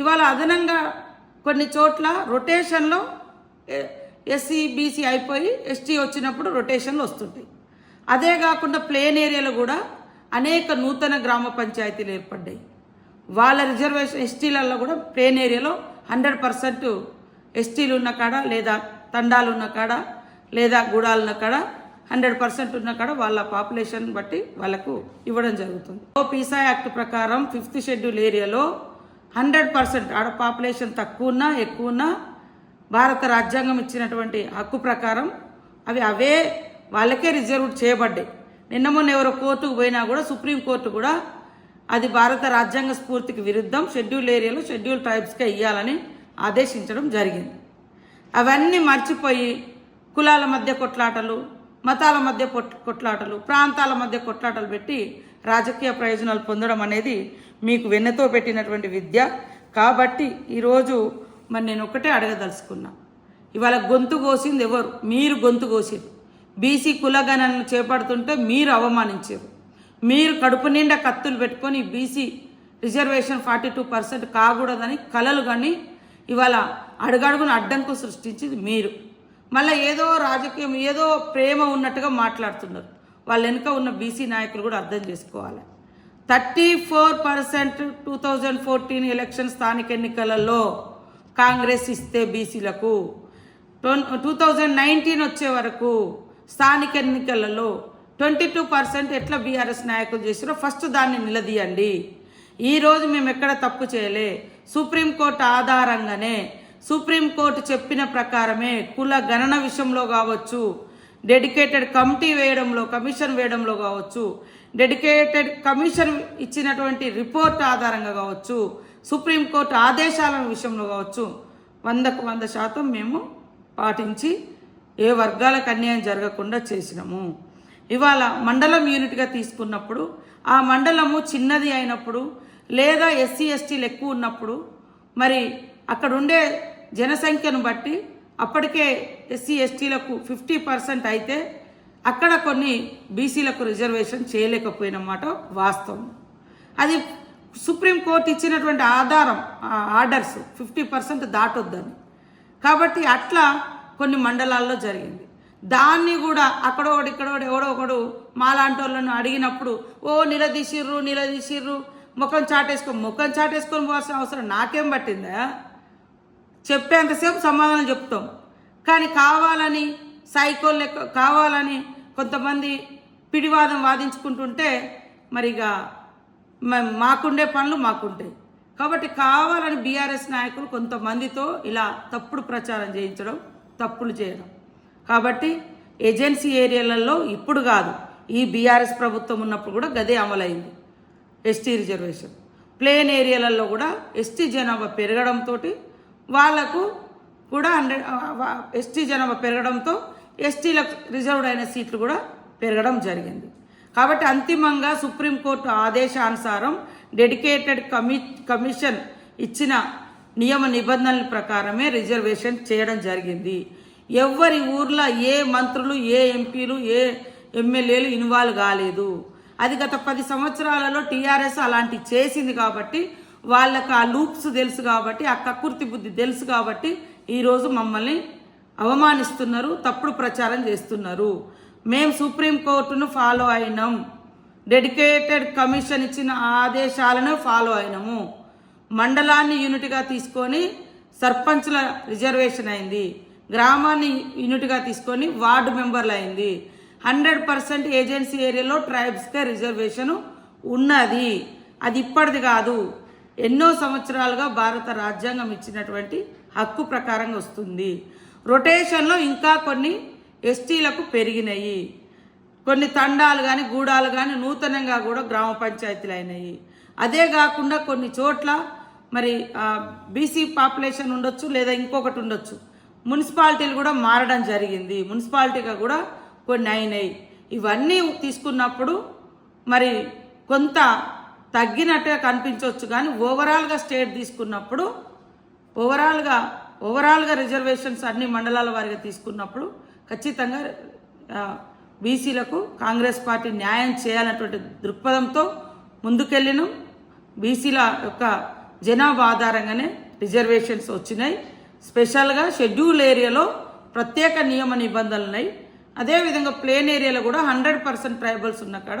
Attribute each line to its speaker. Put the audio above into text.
Speaker 1: ఇవాళ అదనంగా కొన్ని చోట్ల రొటేషన్లో ఎస్సీ బీసీ అయిపోయి ఎస్టీ వచ్చినప్పుడు రొటేషన్లు వస్తుంటాయి. అదే కాకుండా ప్లేన్ ఏరియాలో కూడా అనేక నూతన గ్రామ పంచాయతీలు ఏర్పడ్డాయి. వాళ్ళ రిజర్వేషన్ ఎస్టీలలో కూడా ప్లేన్ ఏరియాలో హండ్రెడ్ పర్సెంట్ ఎస్టీలు ఉన్న కాడ లేదా తండాలు ఉన్న కాడ లేదా గూడాలు ఉన్న కాడ హండ్రెడ్ పర్సెంట్ ఉన్న కాడ వాళ్ళ పాపులేషన్ బట్టి వాళ్ళకు ఇవ్వడం జరుగుతుంది. ఓ పీసా యాక్ట్ ప్రకారం ఫిఫ్త్ షెడ్యూల్ ఏరియాలో హండ్రెడ్ పర్సెంట్ ఆడ పాపులేషన్ తక్కువన్నా ఎక్కువన్నా భారత రాజ్యాంగం ఇచ్చినటువంటి హక్కు ప్రకారం అవి అవే వాళ్ళకే రిజర్వ్ చేయబడ్డాయి. నిన్న మొన్న ఎవరో కోర్టుకు పోయినా కూడా సుప్రీంకోర్టు కూడా అది భారత రాజ్యాంగ స్ఫూర్తికి విరుద్ధం షెడ్యూల్ ఏరియాలో షెడ్యూల్ ట్రైబ్స్కే ఇవ్వాలని ఆదేశించడం జరిగింది. అవన్నీ మర్చిపోయి కులాల మధ్య కొట్లాటలు మతాల మధ్య కొట్లాటలు ప్రాంతాల మధ్య కొట్లాటలు పెట్టి రాజకీయ ప్రయోజనాలు పొందడం అనేది మీకు వెన్నతో పెట్టినటువంటి విద్య. కాబట్టి ఈరోజు మరి నేను ఒకటే అడగదలుచుకున్నా. ఇవాళ గొంతు కోసింది ఎవరు? మీరు గొంతు కోసారు బీసీ కులగణనను చేపడుతుంటే మీరు అవమానించారు మీరు కడుపు నిండా కత్తులు పెట్టుకొని BC reservation forty two percent కాకూడదని కలలు కానీ ఇవాళ అడుగడుగున అడ్డంకు సృష్టించింది మీరు. మళ్ళీ ఏదో రాజకీయం ఏదో ప్రేమ ఉన్నట్టుగా మాట్లాడుతున్నారు. వాళ్ళ వెనుక ఉన్న బీసీ నాయకులు కూడా అర్థం చేసుకోవాలి. Thirty four percent two thousand fourteen election స్థానిక ఎన్నికలలో కాంగ్రెస్ ఇస్తే బీసీలకు టూ థౌజండ్ నైన్టీన్ వచ్చే వరకు స్థానిక ఎన్నికలలో ట్వంటీ టూ పర్సెంట్ ఎట్లా బీఆర్ఎస్ నాయకులు చేసారో ఫస్ట్ దాన్ని నిలదీయండి. ఈరోజు మేము ఎక్కడ తప్పు చేయలే. సుప్రీంకోర్టు ఆధారంగానే సుప్రీంకోర్టు చెప్పిన ప్రకారమే కుల గణన విషయంలో కావచ్చు డెడికేటెడ్ కమిటీ వేయడంలో కమిషన్ వేయడంలో కావచ్చు డెడికేటెడ్ కమిషన్ ఇచ్చినటువంటి రిపోర్ట్ ఆధారంగా కావచ్చు సుప్రీంకోర్టు ఆదేశాల విషయంలో కావచ్చు వందకు వంద శాతం మేము పాటించి ఏ వర్గాలకు అన్యాయం జరగకుండా చేసినాము. ఇవాళ మండలం యూనిట్గా తీసుకున్నప్పుడు ఆ మండలము చిన్నది అయినప్పుడు లేదా ఎస్సీ ఎస్టీలు ఎక్కువ ఉన్నప్పుడు మరి అక్కడ ఉండే జనసంఖ్యను బట్టి అప్పటికే ఎస్సీ ఎస్టీలకు ఫిఫ్టీ పర్సెంట్ అయితే అక్కడ కొన్ని బీసీలకు రిజర్వేషన్ చేయలేకపోయినమాట వాస్తవం. అది సుప్రీంకోర్టు ఇచ్చినటువంటి ఆధారం ఆర్డర్స్ ఫిఫ్టీ పర్సెంట్ దాటొద్దని. కాబట్టి అట్లా కొన్ని మండలాల్లో జరిగింది. దాన్ని కూడా అక్కడో ఒకటి ఇక్కడ ఒకటి ఎవడో ఒకడు మాలాంటి వాళ్ళను అడిగినప్పుడు ఓ నిలదీసిర్రు నిలదీసిర్రు ముఖం చాటేసుకో ముఖం చాటేసుకొని పోవాల్సిన అవసరం నాకేం పట్టిందా? చెప్పేంతసేపు సమాధానం చెప్తాం. కానీ కావాలని సైకోల్ లెక్క కావాలని కొంతమంది పిడివాదం వాదించుకుంటుంటే మరిగా మాకుండే పనులు మాకుంటాయి. కాబట్టి కావాలని బీఆర్ఎస్ నాయకులు కొంతమందితో ఇలా తప్పుడు ప్రచారం చేయించడం తప్పులు చేయడం. కాబట్టి ఏజెన్సీ ఏరియాలలో ఇప్పుడు కాదు ఈ బీఆర్ఎస్ ప్రభుత్వం ఉన్నప్పుడు కూడా గదే అమలైంది. ST reservation. ప్లేన్ ఏరియాలలో కూడా ఎస్టీ జనాభా పెరగడంతో వాళ్ళకు కూడా హండ్రెడ్ ఎస్టీ జనాభా పెరగడంతో ఎస్టీలకు రిజర్వ్డ్ అయిన సీట్లు కూడా పెరగడం జరిగింది. కాబట్టి అంతిమంగా సుప్రీంకోర్టు ఆదేశానుసారం డెడికేటెడ్ కమి కమిషన్ ఇచ్చిన నియమ నిబంధనల ప్రకారమే రిజర్వేషన్ చేయడం జరిగింది. ఎవరి ఊర్లో ఏ మంత్రులు ఏ ఎంపీలు ఏ ఎమ్మెల్యేలు ఇన్వాల్వ్ కాలేదు. అది గత పది సంవత్సరాలలో టీఆర్ఎస్ అలాంటి చేసింది కాబట్టి వాళ్ళకు ఆ లూప్స్ తెలుసు కాబట్టి ఆ కకుర్తి బుద్ధి తెలుసు కాబట్టి ఈరోజు మమ్మల్ని అవమానిస్తున్నారు తప్పుడు ప్రచారం చేస్తున్నారు. మేము సుప్రీంకోర్టును ఫాలో అయినాం. డెడికేటెడ్ కమిషన్ ఇచ్చిన ఆదేశాలను ఫాలో అయినాము. మండలాన్ని యూనిట్గా తీసుకొని సర్పంచ్ల రిజర్వేషన్ అయింది. గ్రామాన్ని యూనిట్గా తీసుకొని వార్డు మెంబర్లు అయింది. హండ్రెడ్ పర్సెంట్ ఏజెన్సీ ఏరియాలో ట్రైబ్స్కే రిజర్వేషన్ ఉన్నది. అది ఇప్పటిది కాదు. ఎన్నో సంవత్సరాలుగా భారత రాజ్యాంగం ఇచ్చినటువంటి హక్కు ప్రకారంగా వస్తుంది. రొటేషన్లో ఇంకా కొన్ని ఎస్టీలకు పెరిగినాయి. కొన్ని తండాలు కానీ గూడాలు కానీ నూతనంగా కూడా గ్రామ పంచాయతీలు అయినాయి. అదే కాకుండా కొన్ని చోట్ల మరి బీసీ పాపులేషన్ ఉండొచ్చు లేదా ఇంకొకటి ఉండొచ్చు. మున్సిపాలిటీలు కూడా మారడం జరిగింది. మున్సిపాలిటీగా కూడా కొన్ని అయినాయి. ఇవన్నీ తీసుకున్నప్పుడు మరి కొంత తగ్గినట్టుగా కనిపించవచ్చు కానీ ఓవరాల్గా స్టేట్ తీసుకున్నప్పుడు ఓవరాల్గా ఓవరాల్గా రిజర్వేషన్స్ అన్ని మండలాల వారిగా తీసుకున్నప్పుడు ఖచ్చితంగా బీసీలకు కాంగ్రెస్ పార్టీ న్యాయం చేయాలన్నటువంటి దృక్పథంతో ముందుకెళ్ళిన. బీసీల యొక్క జనాభా ఆధారంగానే రిజర్వేషన్స్ వచ్చినాయి. స్పెషల్గా షెడ్యూల్ ఏరియాలో ప్రత్యేక నియమ నిబంధనలు ఉన్నాయి. అదేవిధంగా ప్లేన్ ఏరియాలో కూడా హండ్రెడ్ పర్సెంట్ ట్రైబల్స్ ఉన్న కాడ